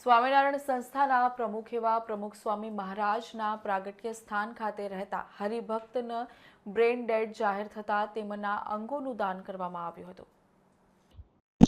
સ્વામિનારાયણ સંસ્થાના પ્રમુખ એવા પ્રમુખ સ્વામી મહારાજના પ્રાગટ્ય સ્થાન ખાતે રહેતા હરિભક્તને બ્રેન ડેડ જાહેર થતાં તેમના અંગોનું દાન કરવામાં આવ્યું હતું.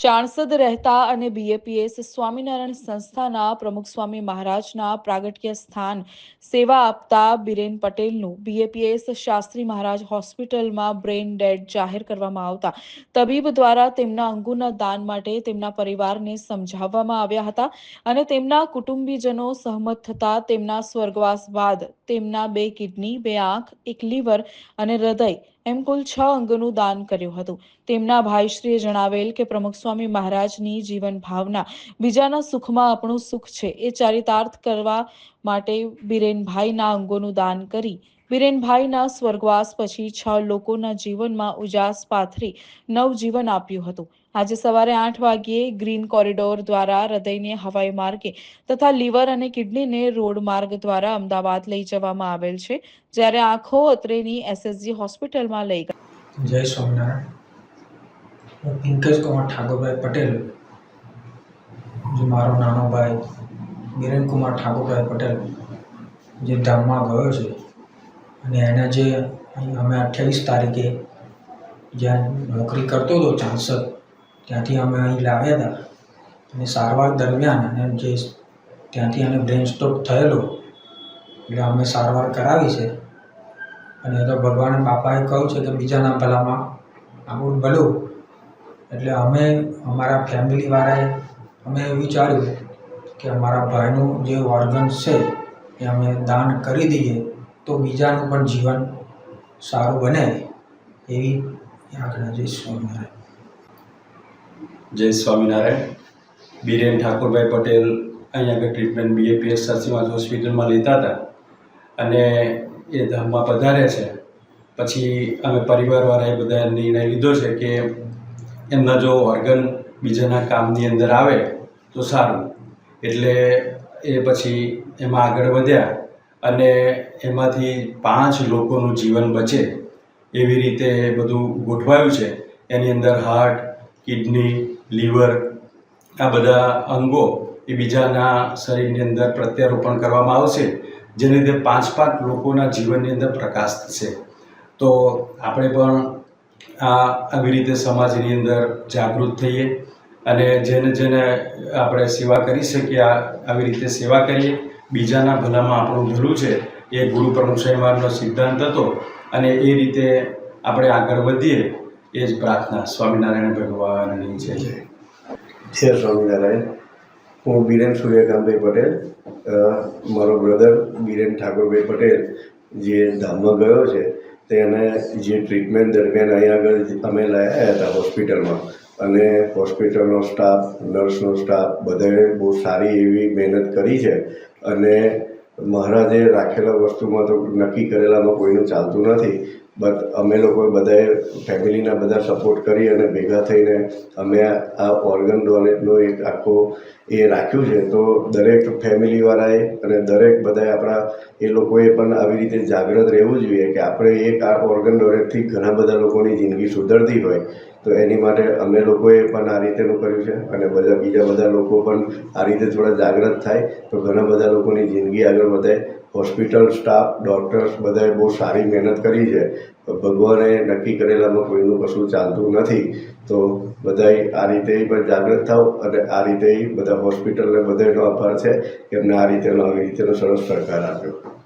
ચાણસદ રહેતા અને બીએપીએસ સ્વામિનારાયણ સંસ્થાના પ્રમુખ સ્વામી મહારાજના પ્રાગટ્ય સ્થાન સેવા આપતા બિરેન પટેલનું બીએપીએસ શાસ્ત્રી મહારાજ હોસ્પિટલમાં બ્રેન ડેડ જાહેર કરવામાં આવતા. તબીબ દ્વારા તેમના અંગોના દાન માટે તેમના પરિવારને સમજાવવામાં આવ્યા હતા અને તેમના કુટુંબીજનો સહમત થતા તેમના સ્વર્ગવાસ બાદ તેમના બે કિડની, બે આંખ, એક લીવર અને હૃદય એમ કુલ છ અંગનું દાન કર્યું હતું. તેમના ભાઈશ્રીએ જણાવેલ કે પ્રમુખ સ્વામી મહારાજની જીવન ભાવના બીજાના સુખમાં આપણું સુખ છે. એ ચારિતાર્થ કરવા માટે બિરેનભાઈના અંગોનું દાન કરી બિરેનભાઈના સ્વર્ગવાસ પછી છ લોકોના જીવનમાં ઉજાસ પાથરી નવજીવન આપ્યું હતું. આજે સવારે આઠ વાગ્યે ગ્રીન કોરિડોર દ્વારા હૃદયને હવાઈ માર્ગે તથા લીવર અને કિડનીને રોડ માર્ગ દ્વારા અમદાવાદ લઈ જવામાં આવેલ છે, જ્યારે આંખો અત્રેની એસએસજી હોસ્પિટલમાં લઈ જય સ્વામિનારાયણ. હું કુમાર ઠાકોરભાઈ પટેલ, જે મારો નાનો ભાઈ બિરેન કુમાર ઠાકોરભાઈ પટેલ, જે ધામમાં ગયો છે અને એને જે અમે અઠ્યાવીસ તારીખે જ્યાં નોકરી કરતો હતો ચાંસદ, ત્યાંથી અમે અહીં લાવ્યા હતા. અને સારવાર દરમિયાન અને જે ત્યાંથી એને બ્રેન સ્ટ્રોક થયેલો, એટલે અમે સારવાર કરાવી છે. અને તો ભગવાન બાપાએ કહ્યું છે કે બીજાના ભલામાં આપણું ભલું. એટલે અમે અમારા ફેમિલીવાળાએ અમે વિચાર્યું કે અમારા ભાઈનું જે ઓર્ગન્સ છે એ અમે દાન કરી દઈએ. તો બીજાનું પણ જીવન સારું બને એવી આજ્ઞા જય સ્વામિનારાયણ. જય સ્વામિનારાયણ. બીરેન ઠાકોરભાઈ પટેલ અહીંયા આગળ ટ્રીટમેન્ટ બીએપીએસ સરસીવાસ હોસ્પિટલમાં લેતા હતા અને એ ધામમાં પધારે છે. પછી અમે પરિવારવાળાએ બધા નિર્ણય લીધો છે કે એમના જો ઓર્ગન બીજાના કામની અંદર આવે તો સારું. એટલે એ પછી એમાં આગળ વધ્યા. અને એમાંથી પાંચ લોકોનું જીવન બચે એવી રીતે બધું ગોઠવાયું છે. એની અંદર હાર્ટ કિડની લીવર આ બધા અંગો એ બીજાના શરીરની અંદર પ્રત્યારોપણ કરવામાં આવશે, જેને લીધે પાંચ પાંચ લોકોના જીવનની અંદર પ્રકાશ થશે. તો આપણે પણ આ આવી રીતે સમાજની અંદર જાગૃત થઈએ અને જેને જેને આપણે સેવા કરી શકીએ આવી રીતે સેવા કરીએ બીજાના ભલામાં આપણું ભલું છે, એ ગુરુ પ્રમુખ સાહેબનો સિદ્ધાંત હતો અને એ રીતે આપણે આગળ વધીએ, એ જ પ્રાર્થના. સ્વામિનારાયણ ભગવાનની છે જય. સ્વામિનારાયણ. હું બીરેન સૂર્યકાંતભાઈ પટેલ મારો બ્રધર બીરેન ઠાકોરભાઈ પટેલ, જે ધામમાં ગયો છે, તેને જે ટ્રીટમેન્ટ દરમિયાન અહીં આગળ અમે લાયા હતા હોસ્પિટલમાં. અને હોસ્પિટલનો સ્ટાફ નર્સનો સ્ટાફ બધાએ બહુ સારી એવી મહેનત કરી છે. અને મહારાજે રાખેલા વસ્તુમાં તો નક્કી કરેલામાં કોઈનું ચાલતું નથી. અમે લોકો બધાએ ફેમિલીના બધા સપોર્ટ કરી અને ભેગા થઈને અમે આ ઓર્ગન ડોનેટનો એક આખો એ રાખ્યું છે. તો દરેક ફેમિલીવાળાએ અને દરેક બધાએ આપણા એ લોકોએ પણ આવી રીતે જાગૃત રહેવું જોઈએ કે આપણે એક આ ઓર્ગન ડોનેટથી ઘણા બધા લોકોની જિંદગી સુધરતી હોય. તો એની માટે અમે લોકોએ પણ આ રીતેનું કર્યું છે અને બધા બીજા બધા લોકો પણ આ રીતે થોડા જાગૃત થાય તો ઘણા બધા લોકોની જિંદગી આગળ વધે હોસ્પિટલ સ્ટાફ, ડૉક્ટર્સ બધાએ બહુ સારી મહેનત કરી છે. ભગવાને નક્કી કરેલામાં કોઈનું કશું ચાલતું નથી. તો બધાએ આ રીતે પણ જાગૃત થાવ અને આ રીતે બધા હોસ્પિટલને બધાનો આભાર છે કે એમને આ રીતેનો, આવી રીતેનો સરસ સરકાર આપ્યો.